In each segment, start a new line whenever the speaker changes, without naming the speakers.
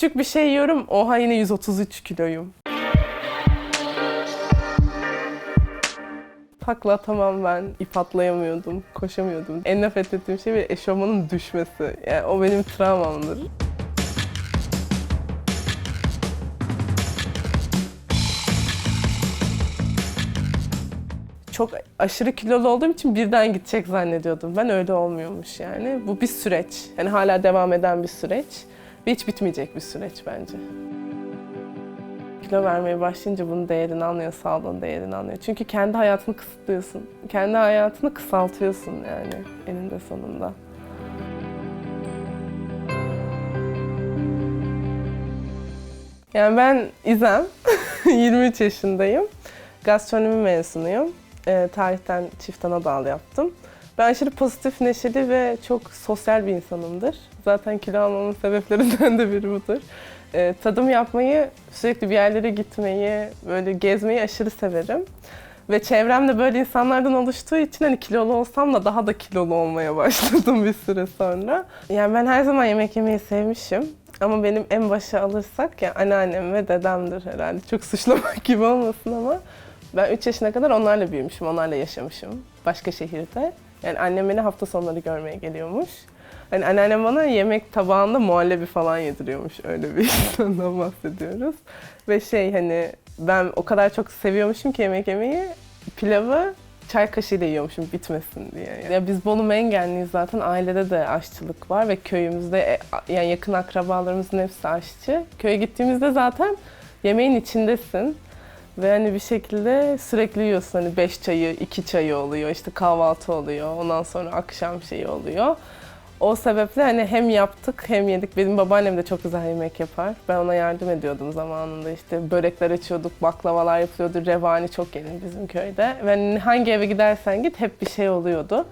küçük bir şey yiyorum. Oha yine 133 kiloyum. Takla atamam ben. ip atlayamıyordum, koşamıyordum. En nefret ettiğim şey bir eşofmanın düşmesi. Yani o benim travmamdır. çok aşırı kilolu olduğum için birden gidecek zannediyordum. Ben öyle olmuyormuş yani. Bu bir süreç. Yani hala devam eden bir süreç. Ve hiç bitmeyecek bir süreç bence. Kilo vermeye başlayınca bunun değerini anlıyor, sağlığın değerini anlıyor. Çünkü kendi hayatını kısıtlıyorsun. Kendi hayatını kısaltıyorsun yani eninde sonunda. Yani ben İzem, 23 yaşındayım. Gastronomi mezunuyum. E, tarihten çift ana dal yaptım. Ben aşırı pozitif, neşeli ve çok sosyal bir insanımdır. Zaten kilo almamın sebeplerinden de biri budur. E, tadım yapmayı, sürekli bir yerlere gitmeyi, böyle gezmeyi aşırı severim. Ve çevremde böyle insanlardan oluştuğu için hani kilolu olsam da daha da kilolu olmaya başladım bir süre sonra. Yani ben her zaman yemek yemeyi sevmişim. Ama benim en başa alırsak ya anneannem ve dedemdir herhalde. Çok suçlamak gibi olmasın ama ben 3 yaşına kadar onlarla büyümüşüm, onlarla yaşamışım. Başka şehirde. Yani annem beni hafta sonları görmeye geliyormuş. Hani anneannem bana yemek tabağında muhallebi falan yediriyormuş. Öyle bir insandan bahsediyoruz. Ve şey hani ben o kadar çok seviyormuşum ki yemek yemeyi. Pilavı çay kaşığıyla yiyormuşum bitmesin diye. Ya biz Bolu Mengenliyiz zaten ailede de aşçılık var ve köyümüzde e, yani yakın akrabalarımızın hepsi aşçı. Köye gittiğimizde zaten yemeğin içindesin. Ve hani bir şekilde sürekli yiyorsun. Hani beş çayı, iki çayı oluyor. işte kahvaltı oluyor. Ondan sonra akşam şeyi oluyor. O sebeple hani hem yaptık hem yedik. Benim babaannem de çok güzel yemek yapar. Ben ona yardım ediyordum zamanında. İşte börekler açıyorduk, baklavalar yapıyordu. Revani çok yenir bizim köyde. Ve hani hangi eve gidersen git hep bir şey oluyordu.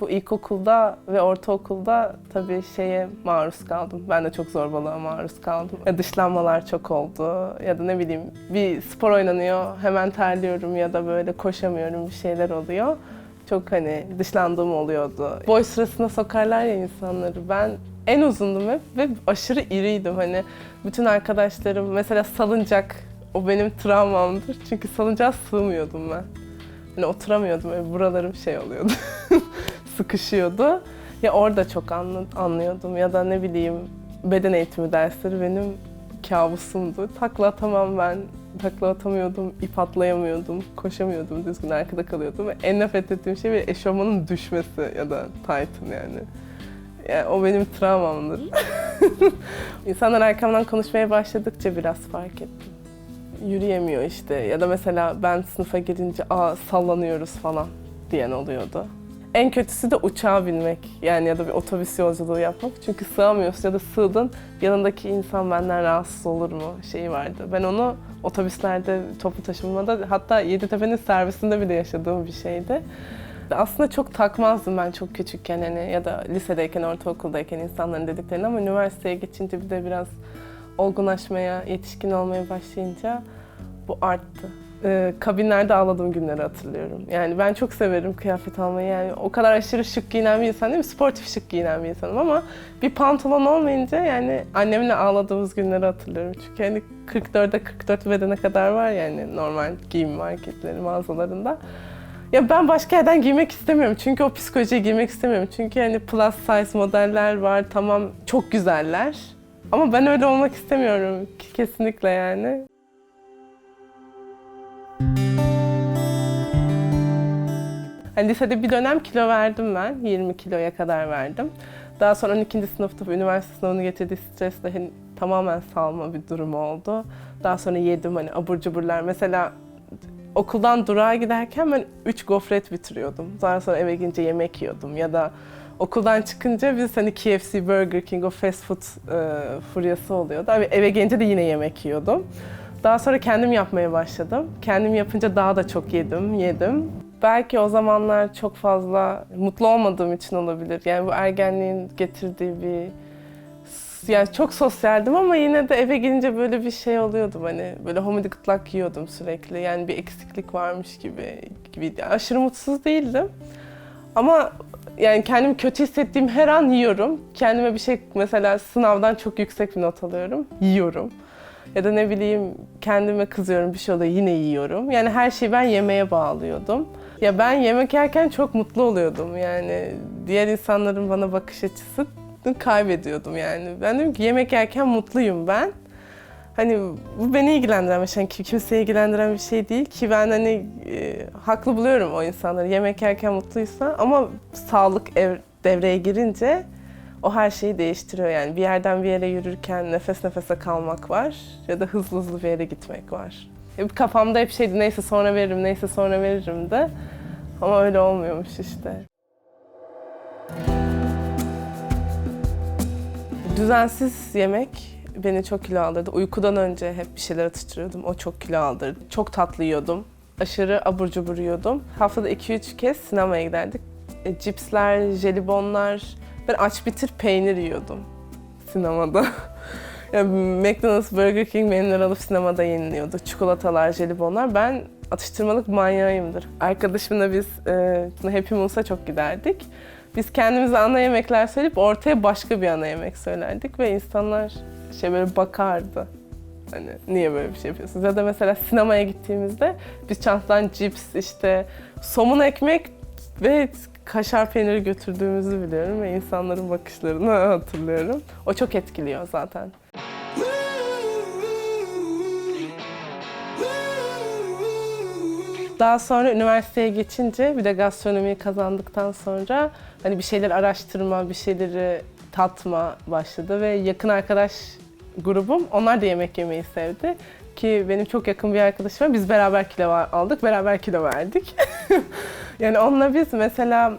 Bu ilkokulda ve ortaokulda tabii şeye maruz kaldım. Ben de çok zorbalığa maruz kaldım. Ya dışlanmalar çok oldu ya da ne bileyim bir spor oynanıyor hemen terliyorum ya da böyle koşamıyorum bir şeyler oluyor. Çok hani dışlandığım oluyordu. Boy sırasına sokarlar ya insanları. Ben en uzundum hep ve aşırı iriydim. Hani bütün arkadaşlarım mesela salıncak o benim travmamdır. Çünkü salıncağa sığmıyordum ben. Hani oturamıyordum böyle buralarım şey oluyordu. Sıkışıyordu. Ya orada çok anlıyordum ya da ne bileyim beden eğitimi dersleri benim kabusumdu. Takla atamam ben. Takla atamıyordum, ip atlayamıyordum, koşamıyordum, düzgün arkada kalıyordum. Ve en nefret ettiğim şey bir eşofmanın düşmesi ya da tight'ın yani. Yani o benim travmamdır. İnsanlar arkamdan konuşmaya başladıkça biraz fark ettim yürüyemiyor işte ya da mesela ben sınıfa girince aa sallanıyoruz falan diyen oluyordu. En kötüsü de uçağa binmek yani ya da bir otobüs yolculuğu yapmak. Çünkü sığamıyorsun ya da sığdın yanındaki insan benden rahatsız olur mu şeyi vardı. Ben onu otobüslerde, toplu taşımada hatta Yeditepe'nin servisinde bile yaşadığım bir şeydi. Aslında çok takmazdım ben çok küçükken hani ya da lisedeyken, ortaokuldayken insanların dediklerini ama üniversiteye geçince bir de biraz olgunlaşmaya, yetişkin olmaya başlayınca bu arttı. Ee, kabinlerde ağladığım günleri hatırlıyorum. Yani ben çok severim kıyafet almayı. Yani o kadar aşırı şık giyinen bir insan değil mi? Sportif şık giyinen bir insanım ama bir pantolon olmayınca yani annemle ağladığımız günleri hatırlıyorum. Çünkü hani 44'e 44 bedene kadar var yani normal giyim marketleri, mağazalarında. Ya ben başka yerden giymek istemiyorum. Çünkü o psikolojiye girmek istemiyorum. Çünkü hani plus size modeller var. Tamam çok güzeller. Ama ben öyle olmak istemiyorum. Kesinlikle yani. Hani lisede bir dönem kilo verdim ben. 20 kiloya kadar verdim. Daha sonra 12. sınıfta üniversite sınavını getirdiği stresle hani tamamen salma bir durum oldu. Daha sonra yedim hani abur cuburlar. Mesela okuldan durağa giderken ben 3 gofret bitiriyordum. Daha sonra eve gelince yemek yiyordum ya da okuldan çıkınca biz hani KFC, Burger King o fast food e, furyası oluyordu. Abi eve gelince de yine yemek yiyordum. Daha sonra kendim yapmaya başladım. Kendim yapınca daha da çok yedim, yedim. Belki o zamanlar çok fazla mutlu olmadığım için olabilir. Yani bu ergenliğin getirdiği bir yani çok sosyaldim ama yine de eve gelince böyle bir şey oluyordu hani böyle homidi gıtlak yiyordum sürekli yani bir eksiklik varmış gibi gibi aşırı mutsuz değildim ama yani kendimi kötü hissettiğim her an yiyorum. Kendime bir şey mesela sınavdan çok yüksek bir not alıyorum. Yiyorum. Ya da ne bileyim kendime kızıyorum bir şey oluyor yine yiyorum. Yani her şeyi ben yemeğe bağlıyordum. Ya ben yemek yerken çok mutlu oluyordum. Yani diğer insanların bana bakış açısını kaybediyordum yani. Ben dedim ki yemek yerken mutluyum ben. Hani bu beni ilgilendiren bir şey, kim- kimseyi ilgilendiren bir şey değil ki ben hani e, haklı buluyorum o insanları yemek yerken mutluysa ama sağlık ev, devreye girince o her şeyi değiştiriyor yani bir yerden bir yere yürürken nefes nefese kalmak var ya da hızlı hızlı bir yere gitmek var. Kafamda hep şeydi neyse sonra veririm, neyse sonra veririm de ama öyle olmuyormuş işte. Düzensiz yemek beni çok kilo aldırdı. Uykudan önce hep bir şeyler atıştırıyordum. O çok kilo aldırdı. Çok tatlı yiyordum. Aşırı abur cubur yiyordum. Haftada 2-3 kez sinemaya giderdik. E, cipsler, jelibonlar. Ben aç bitir peynir yiyordum sinemada. yani McDonald's, Burger King menüler alıp sinemada yeniliyordu. Çikolatalar, jelibonlar. Ben atıştırmalık manyağıyımdır. Arkadaşımla biz e, Happy Meals'a çok giderdik. Biz kendimize ana yemekler söyleyip ortaya başka bir ana yemek söylerdik ve insanlar şey böyle bakardı. Hani niye böyle bir şey yapıyorsunuz? Ya da mesela sinemaya gittiğimizde biz çantadan cips, işte somun ekmek ve kaşar peyniri götürdüğümüzü biliyorum ve insanların bakışlarını hatırlıyorum. O çok etkiliyor zaten. Daha sonra üniversiteye geçince bir de gastronomiyi kazandıktan sonra hani bir şeyler araştırma, bir şeyleri tatma başladı ve yakın arkadaş grubum onlar da yemek yemeyi sevdi. Ki benim çok yakın bir arkadaşım. Biz beraber kilo aldık, beraber kilo verdik. yani onunla biz mesela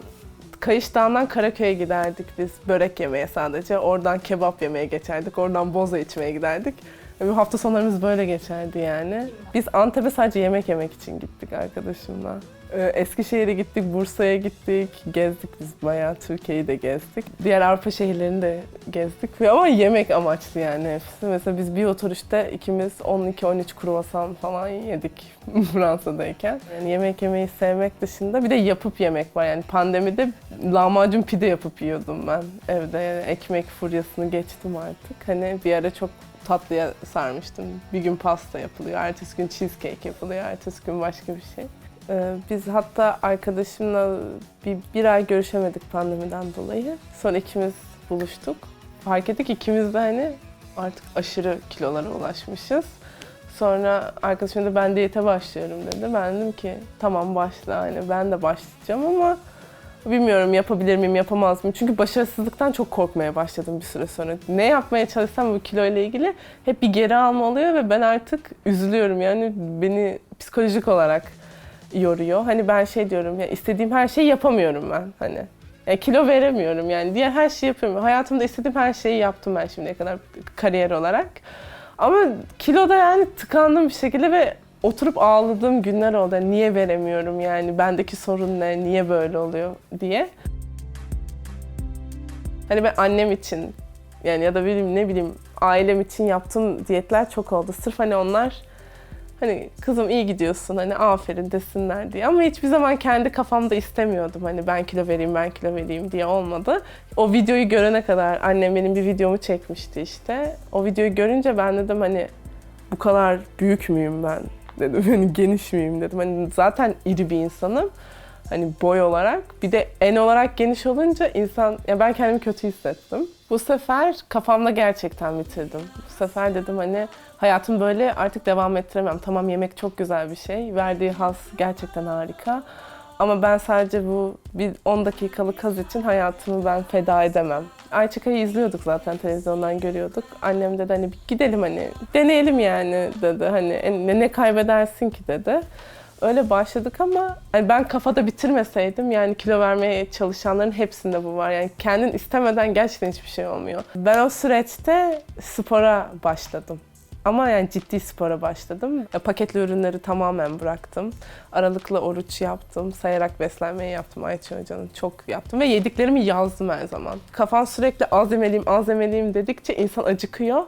Kayış Dağı'ndan Karaköy'e giderdik biz börek yemeye sadece. Oradan kebap yemeye geçerdik, oradan boza içmeye giderdik. Bu hafta sonlarımız böyle geçerdi yani. Biz Antep'e sadece yemek yemek için gittik arkadaşımla. Ee, Eskişehir'e gittik, Bursa'ya gittik, gezdik biz bayağı Türkiye'yi de gezdik. Diğer Avrupa şehirlerini de gezdik ama yemek amaçlı yani hepsi. Mesela biz bir oturuşta ikimiz 12-13 kruvasan falan yedik Fransa'dayken. Yani yemek yemeyi sevmek dışında bir de yapıp yemek var yani pandemide lahmacun pide yapıp yiyordum ben evde. Yani ekmek furyasını geçtim artık. Hani bir ara çok tatlıya sarmıştım. Bir gün pasta yapılıyor, ertesi gün cheesecake yapılıyor, ertesi gün başka bir şey. Ee, biz hatta arkadaşımla bir, bir ay görüşemedik pandemiden dolayı. Sonra ikimiz buluştuk. Fark ettik ki ikimiz de hani artık aşırı kilolara ulaşmışız. Sonra arkadaşım da ben diyete başlıyorum dedi. Ben dedim ki tamam başla hani ben de başlayacağım ama bilmiyorum yapabilir miyim yapamaz mıyım. Çünkü başarısızlıktan çok korkmaya başladım bir süre sonra. Ne yapmaya çalışsam bu kilo ile ilgili hep bir geri alma oluyor ve ben artık üzülüyorum. Yani beni psikolojik olarak yoruyor. Hani ben şey diyorum ya istediğim her şeyi yapamıyorum ben hani. Yani kilo veremiyorum yani diğer her şeyi yapıyorum. Hayatımda istediğim her şeyi yaptım ben şimdiye kadar kariyer olarak. Ama kiloda yani tıkandım bir şekilde ve oturup ağladığım günler oldu. Yani Niye veremiyorum yani bendeki sorun ne, niye böyle oluyor diye. Hani ben annem için yani ya da bileyim ne bileyim ailem için yaptığım diyetler çok oldu. Sırf hani onlar hani kızım iyi gidiyorsun hani aferin desinler diye. Ama hiçbir zaman kendi kafamda istemiyordum hani ben kilo vereyim ben kilo vereyim diye olmadı. O videoyu görene kadar annem benim bir videomu çekmişti işte. O videoyu görünce ben dedim hani bu kadar büyük müyüm ben dedim. Hani geniş miyim dedim. Hani zaten iri bir insanım. Hani boy olarak. Bir de en olarak geniş olunca insan... Ya ben kendimi kötü hissettim. Bu sefer kafamda gerçekten bitirdim. Bu sefer dedim hani hayatım böyle artık devam ettiremem. Tamam yemek çok güzel bir şey. Verdiği haz gerçekten harika. Ama ben sadece bu bir 10 dakikalık haz için hayatımı ben feda edemem. Ayça'yı izliyorduk zaten televizyondan görüyorduk. Annem dedi hani gidelim hani deneyelim yani dedi. Hani ne, ne kaybedersin ki dedi. Öyle başladık ama hani ben kafada bitirmeseydim yani kilo vermeye çalışanların hepsinde bu var. Yani kendin istemeden gerçekten hiçbir şey olmuyor. Ben o süreçte spora başladım. Ama yani ciddi spora başladım. Paketli ürünleri tamamen bıraktım. Aralıklı oruç yaptım. Sayarak beslenmeyi yaptım Ayça Hoca'nın. Çok yaptım ve yediklerimi yazdım her zaman. Kafan sürekli az yemeliyim, az yemeliyim dedikçe insan acıkıyor.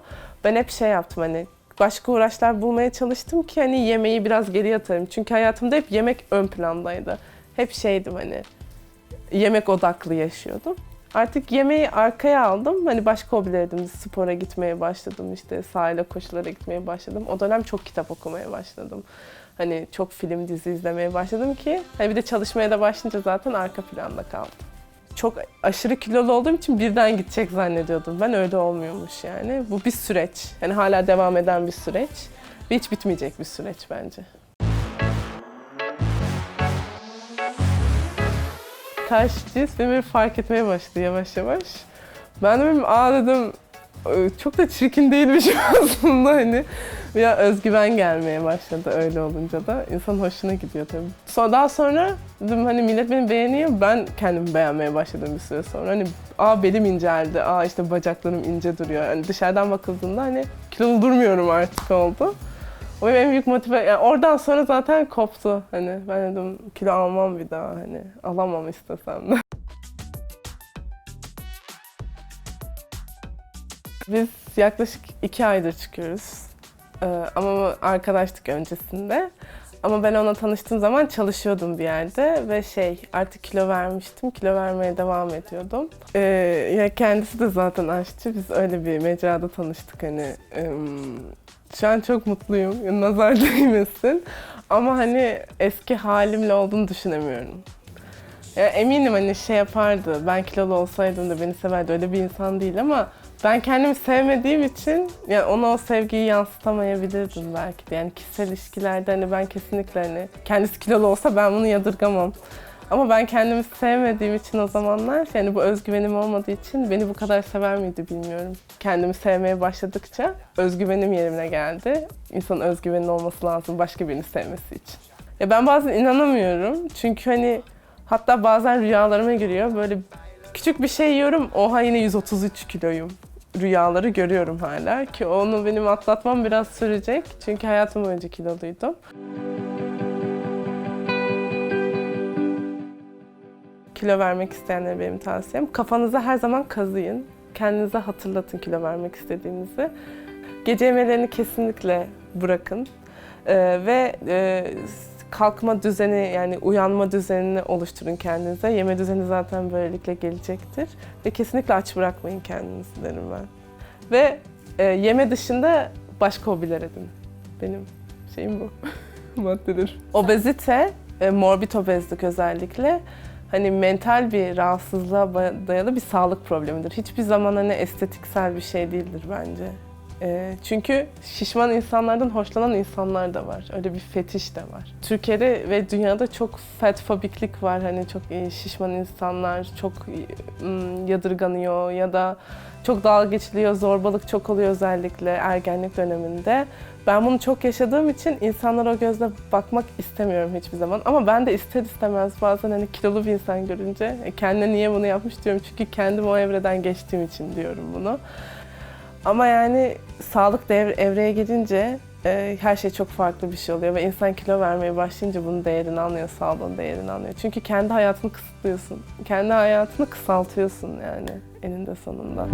Ben hep şey yaptım hani başka uğraşlar bulmaya çalıştım ki hani yemeği biraz geri atarım. Çünkü hayatımda hep yemek ön plandaydı. Hep şeydim hani yemek odaklı yaşıyordum. Artık yemeği arkaya aldım. Hani başka hobiler edindim. Spora gitmeye başladım. işte sahile koşulara gitmeye başladım. O dönem çok kitap okumaya başladım. Hani çok film, dizi izlemeye başladım ki hani bir de çalışmaya da başlayınca zaten arka planda kaldım. Çok aşırı kilolu olduğum için birden gidecek zannediyordum. Ben öyle olmuyormuş yani. Bu bir süreç. Yani hala devam eden bir süreç. Ve hiç bitmeyecek bir süreç bence. Karşı cins beni fark etmeye başladı yavaş yavaş. Ben de benim aa dedim "Ee, çok da çirkin değilmişim aslında hani. Ya özgüven gelmeye başladı öyle olunca da. İnsan hoşuna gidiyor tabii. Sonra daha sonra dedim hani millet beni beğeniyor. Ben kendimi beğenmeye başladım bir süre sonra. Hani aa belim inceldi, aa işte bacaklarım ince duruyor. Hani dışarıdan bakıldığında hani kilolu durmuyorum artık oldu. O benim en büyük motive, yani oradan sonra zaten koptu. Hani ben dedim kilo almam bir daha hani alamam istesem de. Biz yaklaşık iki aydır çıkıyoruz. Ee, ama arkadaştık öncesinde. Ama ben ona tanıştığım zaman çalışıyordum bir yerde ve şey artık kilo vermiştim. Kilo vermeye devam ediyordum. Ee, ya kendisi de zaten aşçı. Biz öyle bir mecrada tanıştık hani. ım, şu an çok mutluyum. Nazar değmesin. Ama hani eski halimle olduğunu düşünemiyorum. Ya eminim hani şey yapardı. Ben kilolu olsaydım da beni severdi. Öyle bir insan değil ama ben kendimi sevmediğim için yani ona o sevgiyi yansıtamayabilirdim belki de. Yani kişisel ilişkilerde hani ben kesinlikle hani kendisi kilolu olsa ben bunu yadırgamam. Ama ben kendimi sevmediğim için o zamanlar yani bu özgüvenim olmadığı için beni bu kadar sever miydi bilmiyorum. Kendimi sevmeye başladıkça özgüvenim yerine geldi. İnsanın özgüvenin olması lazım başka birini sevmesi için. Ya ben bazen inanamıyorum çünkü hani hatta bazen rüyalarıma giriyor böyle küçük bir şey yiyorum oha yine 133 kiloyum. Rüyaları görüyorum hala ki onu benim atlatmam biraz sürecek çünkü hayatım boyunca kiloluydum. Kilo vermek isteyenlere benim tavsiyem kafanıza her zaman kazıyın. Kendinize hatırlatın kilo vermek istediğinizi. Gece yemelerini kesinlikle bırakın. Ee, ve e, kalkma düzeni yani uyanma düzenini oluşturun kendinize. Yeme düzeni zaten böylelikle gelecektir. Ve kesinlikle aç bırakmayın kendinizi derim ben. Ve e, yeme dışında başka hobiler edin. Benim şeyim bu. Maddedir. Obezite, e, morbid obezlik özellikle hani mental bir rahatsızlığa dayalı bir sağlık problemidir. Hiçbir zaman hani estetiksel bir şey değildir bence. E, çünkü şişman insanlardan hoşlanan insanlar da var. Öyle bir fetiş de var. Türkiye'de ve dünyada çok fatfobiklik var. Hani çok e, şişman insanlar çok e, yadırganıyor ya da çok dalga geçiliyor, zorbalık çok oluyor özellikle ergenlik döneminde. Ben bunu çok yaşadığım için insanlara o gözle bakmak istemiyorum hiçbir zaman. Ama ben de ister istemez bazen hani kilolu bir insan görünce "E, kendine niye bunu yapmış diyorum. Çünkü kendim o evreden geçtiğim için diyorum bunu. Ama yani sağlık dev- evreye gelince e, her şey çok farklı bir şey oluyor ve insan kilo vermeye başlayınca bunun değerini anlıyor, sağlığın değerini anlıyor. Çünkü kendi hayatını kısıtlıyorsun, kendi hayatını kısaltıyorsun yani eninde sonunda.